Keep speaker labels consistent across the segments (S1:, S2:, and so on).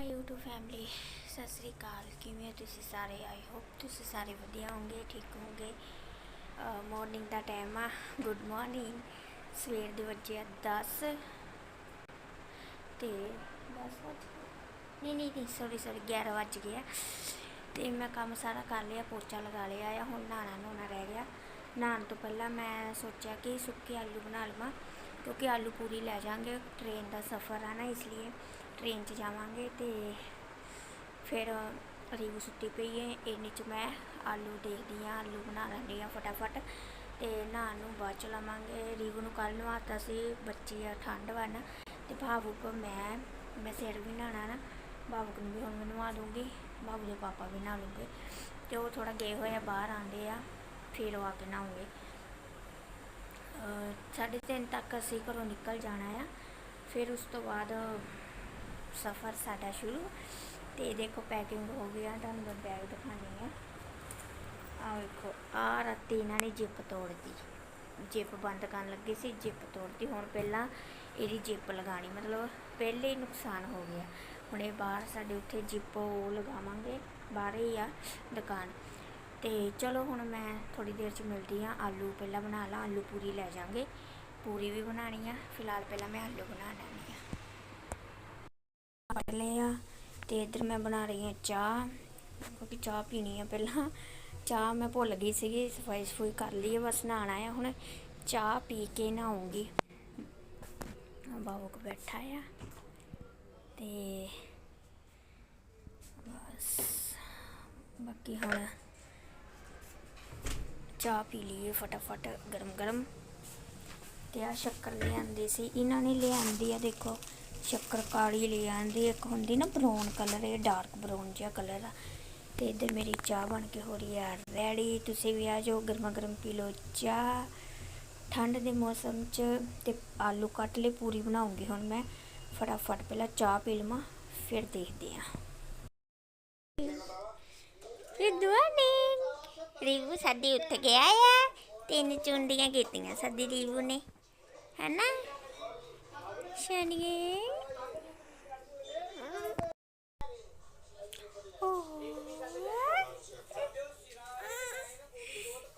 S1: ਮਾਈ YouTube family Sat Sri ਅਕਾਲ। ਕਿਵੇਂ ਹੋ ਤੁਸੀਂ ਸਾਰੇ? ਆਈ ਹੋਪ ਤੁਸੀਂ ਸਾਰੇ ਵਧੀਆ ਹੋਵੋਗੇ, ਠੀਕ ਹੋਵੋਗੇ। ਮਾਰਨਿੰਗ ਦਾ ਟਾਈਮ ਆ। ਗੁੱਡ ਮਾਰਨਿੰਗ ਸਵੇਰ ਦੇ ਵਜੇ ਆ 10 ਤੇ 10 ਵਜੇ ਨਹੀਂ ਨਹੀਂ ਨਹੀਂ ਸੌਰੀ ਸੌਰੀ 11 ਵੱਜ ਗਿਆ ਆ। ਤੇ ਮੈਂ ਕੰਮ ਸਾਰਾ ਕਰ ਲਿਆ, ਪੋਚਾ ਲਗਾ ਲਿਆ ਆ। ਹੁਣ ਨਹਾਣਾ ਨਹਾਉਣਾ ਰਹਿ ਗਿਆ। ਨਹਾਉਣ ਤੋਂ ਪਹਿਲਾਂ ਮੈਂ ਸੋਚਿਆ ਕਿ ਸੁੱਕੇ ਆਲੂ ਬਣਾ ਲਵਾਂ, ਕਿਉਂਕਿ ਆਲੂ ਪੂਰੀ ਲੈ ਜਾਾਂਗੇ ਟ੍ਰੇਨ ਦਾ ਸਫ਼ਰ ਆ ਨਾ, ਇਸ ਲਈ ਟ੍ਰੇਨ 'ਚ ਜਾਵਾਂਗੇ ਤੇ ਫਿਰ ਰੀਵੂ ਸੁੱਤੀ ਪਈ ਹੈ ਇੰਨੇ 'ਚ ਮੈਂ ਆਲੂ ਦੇਖਦੀ ਆ, ਆਲੂ ਬਣਾ ਲੈਂਦੀ ਆ ਫਟਾਫਟ ਤੇ ਨਹਾਉਣ ਨੂੰ ਬਾਅਦ ਚ ਲਾਵਾਂਗੇ। ਰੀਵੂ ਨੂੰ ਕੱਲ ਨਵਾਤਾ ਸੀ, ਬੱਚੀ ਆ ਠੰਡ ਵਾ ਨਾ ਤੇ ਭਾਵੁਕ ਮੈਂ ਮੈਂ ਸਿਰ ਵੀ ਨਹਾਉਣਾ ਨਾ, ਭਾਵੁਕ ਨੂੰ ਵੀ ਹੁਣ ਮੈਂ ਨਵਾ ਦੂੰਗੀ ਬਾਬੂ ਦੇ ਪਾਪਾ ਵੀ ਨਹਾ ਲੂੰਗੇ ਤੇ ਉਹ ਥੋੜਾ ਗਏ ਹੋਏ ਆ, ਬਾਹਰ ਆਂਦੇ ਆ, ਫਿਰ ਉਹ ਆ ਕੇ ਨਹਾਉਂਗੇ ਸਾਢੇ ਤਿੰਨ ਤੱਕ ਅਸੀਂ ਘਰੋਂ ਨਿਕਲ ਜਾਣਾ ਆ, ਫਿਰ ਉਸ ਤੋਂ ਬਾਅਦ ਸਫ਼ਰ ਸਾਡਾ ਸ਼ੁਰੂ। ਤੇ ਦੇਖੋ ਪੈਕਿੰਗ ਹੋ ਗਿਆ ਤੁਹਾਨੂੰ ਮੈਂ ਬੈਗ ਦਿਖਾਣੀ ਆ। ਆ ਵੇਖੋ ਆ ਰਾਤੀ ਇਹਨਾਂ ਨੇ ਜਿੱਪ ਤੋੜਦੀ ਜਿੱਪ ਬੰਦ ਕਰਨ ਲੱਗੇ ਸੀ, ਜਿੱਪ ਤੋੜਦੀ ਹੁਣ ਪਹਿਲਾਂ ਇਹਦੀ ਜਿੱਪ ਲਗਾਣੀ ਮਤਲਬ ਪਹਿਲੇ ਹੀ ਨੁਕਸਾਨ ਹੋ ਗਿਆ। ਹੁਣ ਇਹ ਬਾਹਰ ਸਾਡੇ ਉੱਥੇ ਜਿੱਪ ਉਹ ਲਗਾਵਾਂਗੇ, ਬਾਹਰ ਹੀ ਆ ਦੁਕਾਨ। ਤੇ ਚਲੋ ਹੁਣ ਮੈਂ ਥੋੜੀ ਦੇਰ ਚ ਮਿਲਦੀ ਆ। ਆਲੂ ਪਹਿਲਾਂ ਬਣਾ ਲਾਂ, ਆਲੂ ਪੂਰੀ ਲੈ ਜਾਾਂਗੇ ਪੂਰੀ ਵੀ ਬਣਾਣੀ ਆ। ਫਿਲਹਾਲ ਪਹਿਲਾਂ ਮੈਂ ਆਲੂ ਬਣਾ ਲੈਣੀ ਆ। ਕੱਟ ਆ ਤੇ ਇੱਧਰ ਮੈਂ ਬਣਾ ਰਹੀ ਹਾਂ ਚਾਹ, ਕਿਉਂਕਿ ਚਾਹ ਪੀਣੀ ਆ ਪਹਿਲਾਂ। ਚਾਹ ਮੈਂ ਭੁੱਲ ਗਈ ਸੀਗੀ, ਸਫ਼ਾਈ ਸਫੂਈ ਕਰ ਲਈ ਹੈ ਬਸ ਨਹਾਣਾ ਆ ਹੁਣ। ਚਾਹ ਪੀ ਕੇ ਨਹਾਉਂਗੀ। ਬਾਬੂ ਬੈਠਾ ਆ ਤੇ ਬਸ, ਬਾਕੀ ਹੁਣ ਚਾਹ ਪੀ ਲਈਏ ਫਟਾਫਟ ਗਰਮ ਗਰਮ ਤੇ ਆ ਸ਼ੱਕਰ ਲਿਆਂਦੀ ਸੀ, ਇਹਨਾਂ ਨੇ ਲਿਆਂਦੀ ਆ ਦੇਖੋ। ਸ਼ੱਕਰ ਕਾਲੀ ਲਿਆਂਦੀ ਇੱਕ ਹੁੰਦੀ ਨਾ ਬਰਾਊਨ ਕਲਰ, ਇਹ ਡਾਰਕ ਬਰਾਊਨ ਜਿਹਾ ਕਲਰ ਆ। ਤੇ ਇੱਧਰ ਮੇਰੀ ਚਾਹ ਬਣ ਕੇ ਹੋ ਰਹੀ ਆ ਰੈਡੀ। ਤੁਸੀਂ ਵੀ ਆ ਜਾਓ, ਗਰਮਾ ਗਰਮ ਪੀ ਲਓ ਚਾਹ। ਠੰਡ ਦੇ ਮੌਸਮ 'ਚ ਤੇ ਆਲੂ ਕੱਟ ਲੈ ਪੂਰੀ ਬਣਾਉਂਗੀ ਹੁਣ ਮੈਂ। ਫਟਾਫਟ ਪਹਿਲਾਂ ਚਾਹ ਪੀ ਲਵਾਂ, ਫਿਰ ਦੇਖਦੇ ਆ। ਗੁੱਡ ਮਾਰਨਿੰਗ ਰੀਵੂ ਸਾਡੀ ਉੱਠ ਗਿਆ ਆ। ਤਿੰਨ ਚੁੰਡੀਆਂ ਕੀਤੀਆਂ ਸਾਡੀ ਰੀਵੂ ਨੇ, ਹੈਨਾ? ਸ਼ਨੀਏ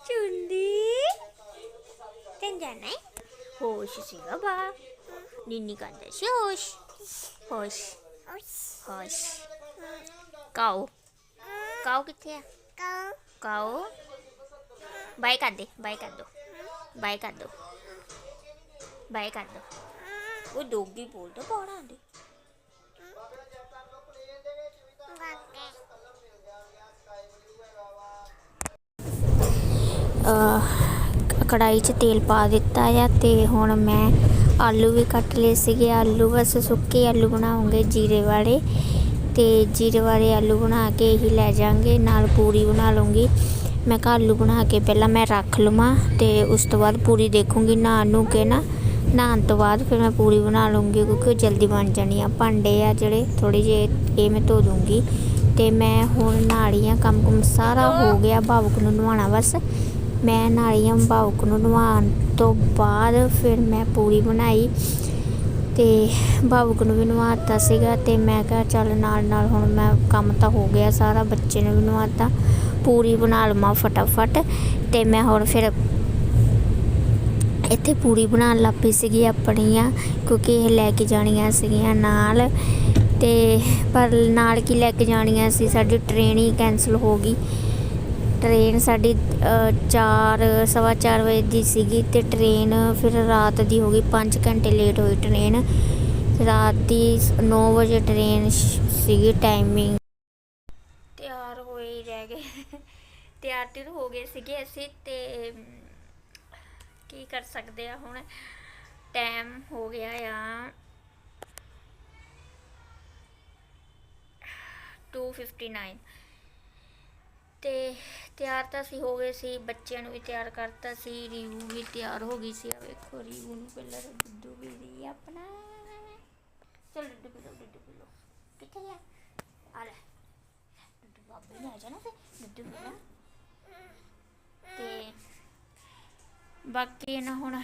S1: ਚੁੰਡੀ ਤੈਨੂੰ ਜਾਣਾ ਹੈ ਹੋਸ਼ ਸੀਗਾ ਬਾ ਨਿੰਨੀ ਕਹਿੰਦਾ ਸੀ ਹੋਸ਼ ਹੋਸ਼ ਹੋਸ਼ ਕਾਓ ਕਾਓ ਕਿੱਥੇ ਆ ਕਾਓ ਬਾਈ ਕਰ ਦੇ ਬਾਈ ਕਰ ਦੋ ਬਾਈ ਕਰ ਦੋ ਬਾਈ ਕਰ ਦੋ ਉਹ ਡੋਗੀ ਬੋਲਦਾ ਬਾਹਰ ਆਂਦੇ ਕੜਾਈ 'ਚ ਤੇਲ ਪਾ ਦਿੱਤਾ ਆ ਤੇ ਹੁਣ ਮੈਂ ਆਲੂ ਵੀ ਕੱਟ ਲਏ ਸੀਗੇ। ਆਲੂ ਬਸ ਸੁੱਕੇ ਆਲੂ ਬਣਾਉਂਗੇ ਜੀਰੇ ਵਾਲੇ। ਤੇ ਜੀਰੇ ਵਾਲੇ ਆਲੂ ਬਣਾ ਕੇ ਹੀ ਲੈ ਜਾਾਂਗੇ ਨਾਲ ਪੂਰੀ ਬਣਾ ਲਵਾਂਗੀ ਮੈਂ ਕਿਹਾ ਆਲੂ ਬਣਾ ਕੇ ਪਹਿਲਾਂ ਮੈਂ ਰੱਖ ਲਵਾਂ ਤੇ ਉਸ ਤੋਂ ਬਾਅਦ ਪੂਰੀ ਦੇਖੂੰਗੀ ਨਾ ਨੂੰ ਕੇ ਨਾ। ਨਹਾਉਣ ਤੋਂ ਬਾਅਦ ਫਿਰ ਮੈਂ ਪੂਰੀ ਬਣਾ ਲਵਾਂਗੀ ਕਿਉਂਕਿ ਉਹ ਜਲਦੀ ਬਣ ਜਾਣੀ ਆ। ਭਾਂਡੇ ਆ ਜਿਹੜੇ ਥੋੜੇ ਜਿਹੇ, ਇਹ ਮੈਂ ਧੋ ਦੂੰਗੀ ਤੇ ਮੈਂ ਹੁਣ ਨਾਲੀਆਂ ਕੰਮ ਕੁਮ ਸਾਰਾ ਹੋ ਗਿਆ, ਭਾਵੁਕ ਨੂੰ ਨਵਾਉਣਾ ਬਸ। ਮੈਂ ਨਾਲੀਆਂ ਭਾਵੁਕ ਨੂੰ ਨਵਾਉਣ ਤੋਂ ਬਾਅਦ ਫਿਰ ਮੈਂ ਪੂਰੀ ਬਣਾਈ ਤੇ ਭਾਵੁਕ ਨੂੰ ਵੀ ਨਵਾਤਾ ਸੀਗਾ ਤੇ ਮੈਂ ਕਿਹਾ ਚੱਲ ਨਾਲ ਨਾਲ ਹੁਣ ਮੈਂ ਕੰਮ ਤਾਂ ਹੋ ਗਿਆ ਸਾਰਾ, ਬੱਚੇ ਨੂੰ ਵੀ ਨਵਾਤਾ, ਪੂਰੀ ਬਣਾ ਲਵਾਂ ਫਟਾਫਟ ਤੇ ਮੈਂ ਹੁਣ ਫਿਰ ਇੱਥੇ ਪੂਰੀ ਬਣਾਉਣ ਲੱਗ ਪਈ ਸੀਗੀ ਆਪਣੀਆਂ ਕਿਉਂਕਿ ਇਹ ਲੈ ਕੇ ਜਾਣੀਆਂ ਸੀਗੀਆਂ ਨਾਲ ਤੇ ਪਰ ਨਾਲ ਕੀ ਲੈ ਕੇ ਜਾਣੀਆਂ ਸੀ, ਸਾਡੀ ਟ੍ਰੇਨ ਹੀ ਕੈਨਸਲ ਹੋ ਗਈ। ਟ੍ਰੇਨ ਸਾਡੀ 4 ਸਵਾ 4 ਵਜੇ ਦੀ ਸੀਗੀ ਤੇ ਟ੍ਰੇਨ ਫਿਰ ਰਾਤ ਦੀ ਹੋ ਗਈ 5 ਘੰਟੇ ਲੇਟ ਹੋਈ ਟ੍ਰੇਨ ਰਾਤ ਦੀ 9 ਵਜੇ ਟ੍ਰੇਨ ਸੀਗੀ ਟਾਈਮਿੰਗ ਤਿਆਰ ਹੋਏ ਰਹਿ ਗਏ। ਤਿਆਰ ਤਿਰ ਹੋ ਗਏ ਸੀਗੇ ਅਸੀਂ ਤੇ, ਕੀ ਕਰ ਸਕਦੇ ਆ ਹੁਣ? ਟਾਈਮ ਹੋ ਗਿਆ ਆ। 2:59 ਤੇ ਤਿਆਰ ਤਾਂ ਅਸੀਂ ਹੋ ਗਏ ਸੀ, ਬੱਚਿਆਂ ਨੂੰ ਵੀ ਤਿਆਰ ਕਰਤਾ ਸੀ, ਰੀਵੂ ਵੀ ਤਿਆਰ ਹੋ ਗਈ ਸੀ। ਆ ਵੇਖੋ, ਰੀਵੂ ਨੂੰ ਪਹਿਲਾਂ ਦੁੱਧੂ ਵੀ ਦੀ ਆਪਣਾ। ਚਲ ਦੁੱਧੂ ਪੀ ਲਓ, ਦੁੱਧੂ ਪੀ ਲਓ। ਕਿੱਥੇ ਗਿਆ? ਆ ਲੈ। ਦੁੱਧੂ ਬਾਬੇ ਨੇ ਆ ਜਾਣਾ ਤੇ ਦੁੱਧੂ ਪੀ ਲੈ। ਤੇ ਬਾਕੀ ਨਾ ਹੁਣ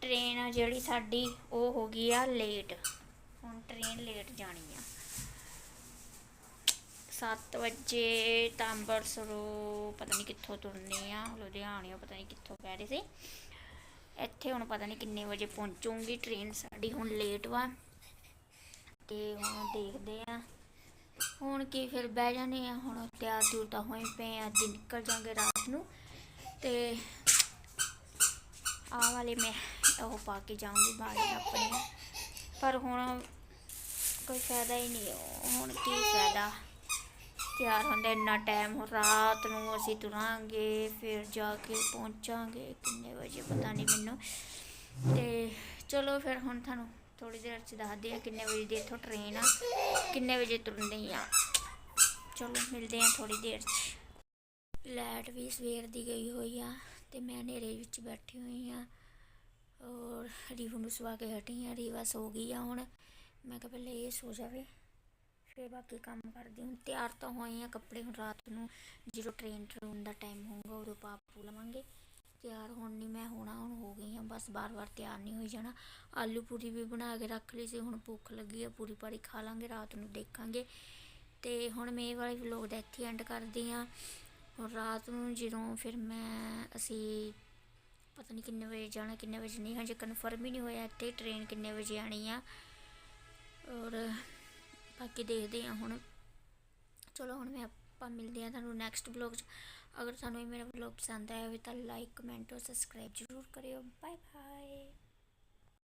S1: ਟ੍ਰੇਨ ਜਿਹੜੀ ਸਾਡੀ, ਉਹ ਹੋ ਗਈ ਆ ਲੇਟ ਹੁਣ ਟ੍ਰੇਨ ਲੇਟ ਜਾਣੀ ਆ। 7 ਵਜੇ, ਤਾਂ ਅੰਬਰਸਰੋਂ ਪਤਾ ਨਹੀਂ ਕਿੱਥੋਂ ਤੁਰਨੀ ਆ ਲੁਧਿਆਣਿਓਂ ਪਤਾ ਨਹੀਂ ਕਿੱਥੋਂ ਕਹਿ ਰਹੇ ਸੀ। ਇੱਥੇ ਹੁਣ ਪਤਾ ਨਹੀਂ ਕਿੰਨੇ ਵਜੇ ਪਹੁੰਚੂਗੀ ਟ੍ਰੇਨ ਸਾਡੀ ਹੁਣ ਲੇਟ ਵਾ। ਤੇ ਹੁਣ ਦੇਖਦੇ ਆ। ਹੁਣ ਕੀ ਫਿਰ ਬਹਿ ਜਾਣੇ ਆ, ਹੁਣ ਤਿਆਰ ਤਿਉਰ ਤਾਂ ਹੋਏ ਪਏ ਆ, ਅੱਜ ਨਿਕਲ ਜਾਾਂਗੇ ਰਾਤ ਨੂੰ। ਤੇ ਆਹ ਵਾਲੇ ਮੈਂ ਉਹ ਪਾ ਕੇ ਜਾਊਂਗੀ ਬਾੜੀ ਆਪਣੇ। ਪਰ ਹੁਣ ਕੋਈ ਫਾਇਦਾ ਹੀ ਨਹੀਂ, ਹੁਣ ਕੀ ਫਾਇਦਾ। ਤਿਆਰ ਹੁੰਦੇ, ਇੰਨਾ ਟਾਈਮ ਰਾਤ ਨੂੰ ਅਸੀਂ ਤੁਰਾਂਗੇ, ਫਿਰ ਜਾ ਕੇ ਪਹੁੰਚਾਂਗੇ ਕਿੰਨੇ ਵਜੇ ਪਤਾ ਨਹੀਂ ਮੈਨੂੰ। ਤੇ ਚਲੋ ਫਿਰ ਹੁਣ ਤੁਹਾਨੂੰ ਥੋੜੀ ਦੇਰ ਚ ਦੱਸਦੇ ਆ ਕਿੰਨੇ ਵਜੇ ਦੀ ਇੱਥੋਂ ਟ੍ਰੇਨ ਆ, ਕਿੰਨੇ ਵਜੇ ਤੁਰਨੀ ਆ। ਚਲੋ ਮਿਲਦੇ ਆ ਥੋੜੀ ਦੇਰ ਚ। ਲਾਈਟ ਵੀ ਸਵੇਰ ਦੀ ਗਈ ਹੋਈ ਆ ਤੇ ਮੈਂ ਹਨੇਰੇ ਵਿੱਚ ਬੈਠੀ ਹੋਈ ਆ। ਔਰ ਰੀਵੂ ਨੂੰ ਸਵਾ ਕੇ ਹਟੀ ਆ, ਰੀਵਾ ਸੋ ਗਈ ਆ ਹੁਣ। ਮੈਂ ਕਿਹਾ ਪਹਿਲੇ ਇਹ ਸੋ ਜਾਵੇ। ਫਿਰ ਬਾਕੀ ਕੰਮ ਕਰਦੀ ਹੁਣ ਤਿਆਰ ਤਾਂ ਹੋਏ ਆ ਕੱਪੜੇ, ਹੁਣ ਰਾਤ ਨੂੰ ਜਦੋਂ ਟ੍ਰੇਨ ਟਰੂਨ ਦਾ ਟਾਈਮ ਹੋਊਗਾ, ਉਦੋਂ ਪਾਪੂ ਲਵਾਂਗੇ। ਤਿਆਰ ਹੁਣ ਨਹੀਂ ਮੈਂ ਹੋਣਾ, ਹੁਣ ਹੋ ਗਈ ਹਾਂ, ਬਸ ਬਾਰ-ਬਾਰ ਤਿਆਰ ਨਹੀਂ ਹੋਈ ਜਾਣਾ। ਆਲੂ ਪੂਰੀ ਵੀ ਬਣਾ ਕੇ ਰੱਖ ਲਈ ਸੀ, ਹੁਣ ਭੁੱਖ ਲੱਗੀ ਆ, ਪੂਰੀ ਪਾਰੀ ਖਾ ਲਾਂਗੇ, ਰਾਤ ਨੂੰ ਦੇਖਾਂਗੇ। ਤੇ ਹੁਣ ਮੈਂ ਇਹ ਵਾਲੀ ਵਲੋਗ ਦਾ ਇੱਥੇ ਐਂਡ ਕਰਦੀ ਆ ਹੁਣ ਰਾਤ ਨੂੰ ਜਦੋਂ ਫਿਰ ਮੈਂ, ਅਸੀਂ ਪਤਾ ਨਹੀਂ ਕਿੰਨੇ ਵਜੇ ਜਾਣਾ, ਕਿੰਨੇ ਵਜੇ ਨਹੀਂ, ਹਜੇ ਕਨਫਰਮ ਹੀ ਨਹੀਂ ਹੋਇਆ ਇੱਥੇ ਟ੍ਰੇਨ ਕਿੰਨੇ ਵਜੇ ਆਣੀ ਆ। ਔਰ ਬਾਕੀ ਦੇਖਦੇ ਹਾਂ ਹੁਣ। ਚਲੋ ਹੁਣ ਮੈਂ ਆਪਾਂ ਮਿਲਦੇ ਹਾਂ ਤੁਹਾਨੂੰ ਨੈਕਸਟ ਵਲੌਗ 'ਚ। ਅਗਰ ਤੁਹਾਨੂੰ ਇਹ ਮੇਰਾ ਵਲੌਗ ਪਸੰਦ ਆਇਆ ਹੋਵੇ ਤਾਂ ਲਾਈਕ ਕਮੈਂਟ ਔਰ ਸਬਸਕ੍ਰਾਈਬ ਜ਼ਰੂਰ ਕਰਿਓ। ਬਾਏ